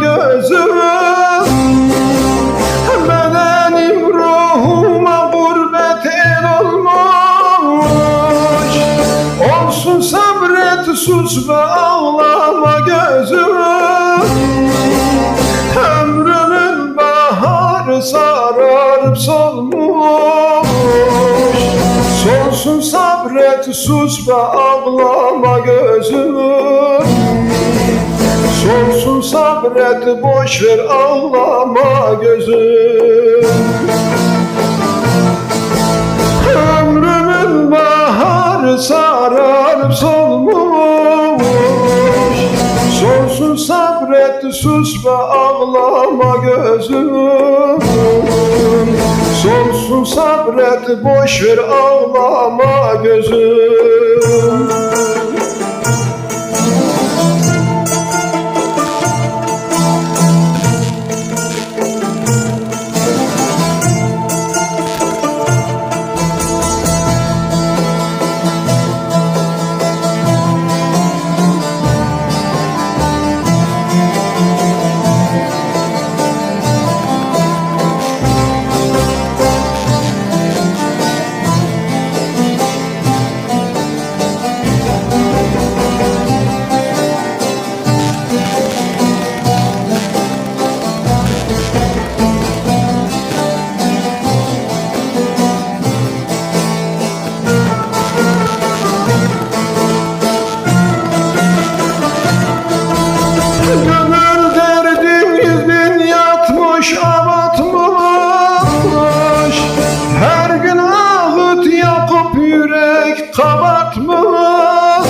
gözüm Bedenim ruhuma gurbet el olmuş. Olsun sabret sus ve ağlama gözüm Ömrümün baharı sararıp solmuş. Solsun sabret sus ve ağlama gözüm Sabret boş ver ağlama gözüm. Ömrümün baharı sararıp solmuş. Solsun sabret sus ve ağlama gözüm. Solsun sabret boş ver ağlama gözüm kabartmış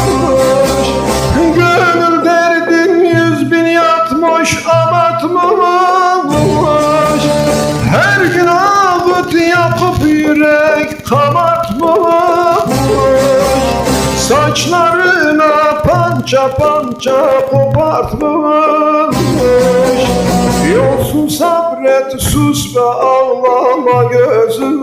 Gönül derdim yüz bin yatmış avatmış Her gün ağıt yakıp yürek kabartmış Saçlarına pança pança kopartmış Yolsun sabret sus ve ağlama gözüm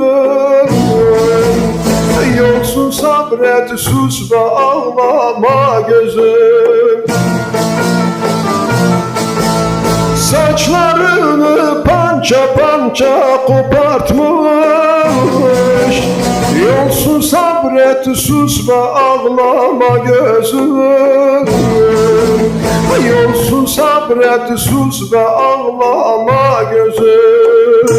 Yolsun sabret sus ve ağlama gözüm. Saçlarını pança pança kopartmış. Yolsun sabret sus ve ağlama gözüm. Yolsun sabret sus ve ağlama gözüm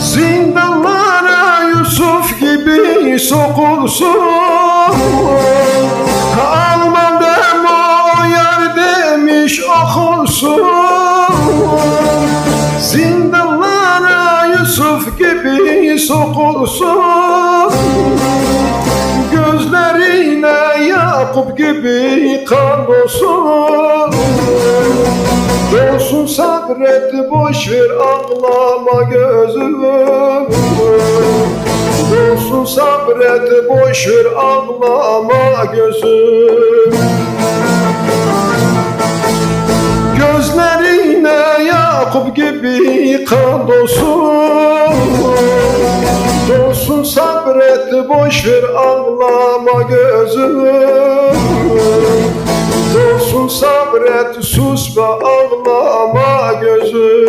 Zindanlara Yusuf gibi sokulsun. Alma memo yar demiş okulsun Zindanlara Yusuf gibi sokulsun. Gözlerine Yakup gibi kan olsun Dolsun sabret boş ver ağlama gözüm Dolsun sabret boş ver ağlama gözüm Gözlerine Yakup gibi kan dolsun. Dolsun sabret boş ver ağlama gözüm sabret sus ve ağlama gözüm